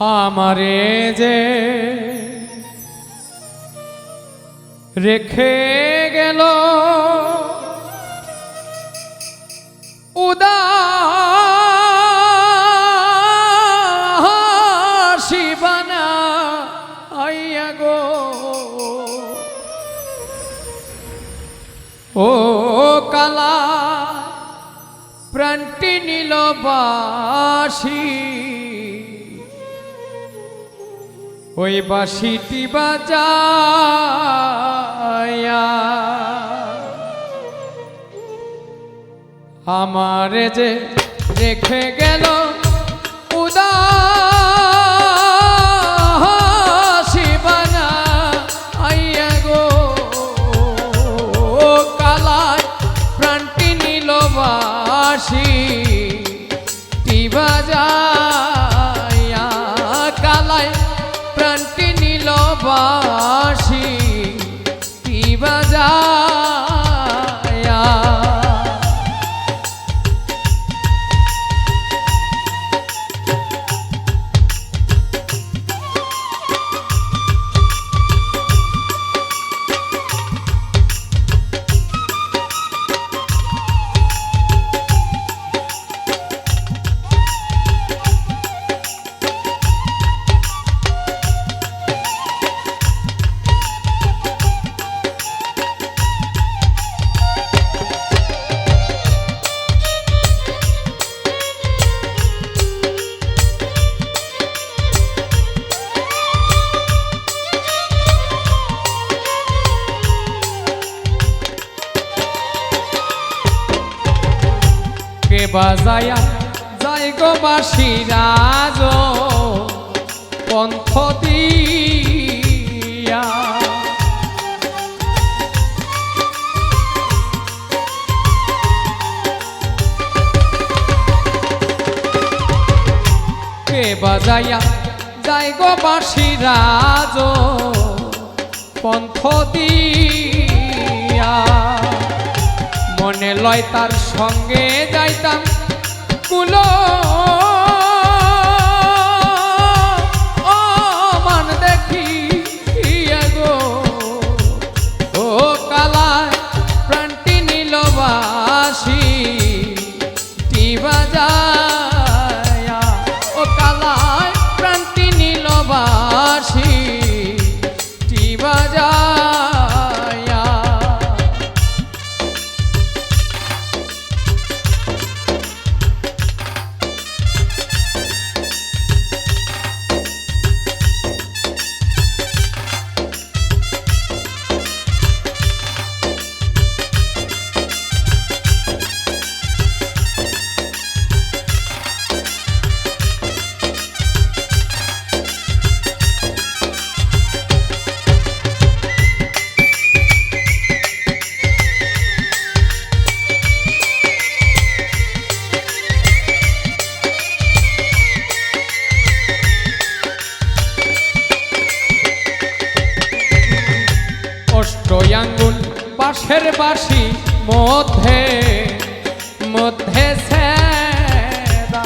আমারে যে রেখে গেল আইয়া গো। ও কালা প্রাণটি নিল বাসি। ওই বাসিটি বাজায়া। আমার যে রেখে গেল উদাসী বানা আইয়া গো বাজায়া যাই গো বাসি রাজ পন্থ দিয়া। কে বাজায়া যাই গো বাসি রাজ পন্থ দিয়া। মনে লয় তার সঙ্গে যাইতাম কুলো। দেখি গো ও কালায় প্রাণটি নীলবাসী টি যায়া অষ্টয়াঙ্গুল বাঁশের বাসি মধ্যে মধ্যে ছেদা।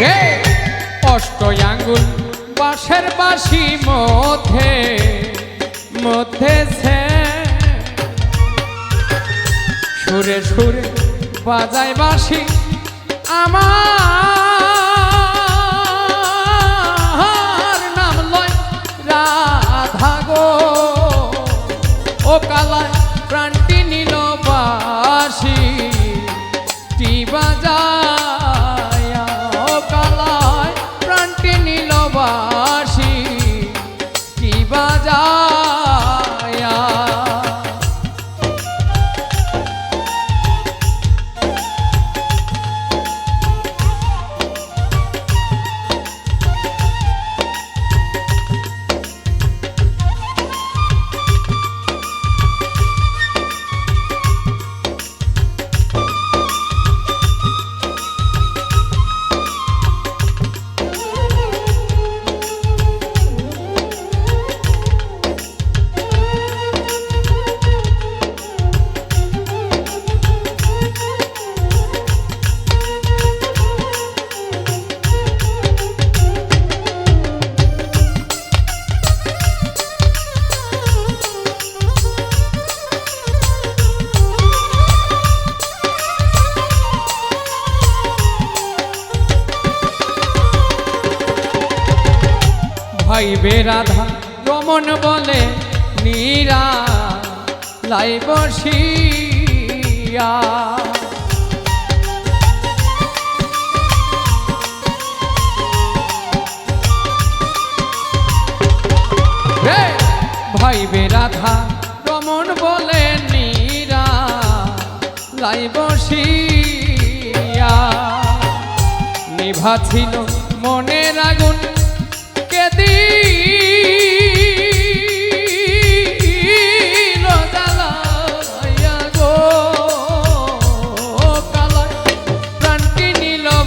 রে অষ্টয়াঙ্গুল বাঁশের বাসি মধ্যে মধ্যে। সুরে সুরে বাজায় বাসি আমার নাম লয় ও কালায় ভাইবে রাধা রমন বলে নীরা, লাই বসিয়া ভাইবে রাধা রমন বলে নীরা, লাই বসিয়া নিভা ছিল মনের আগুন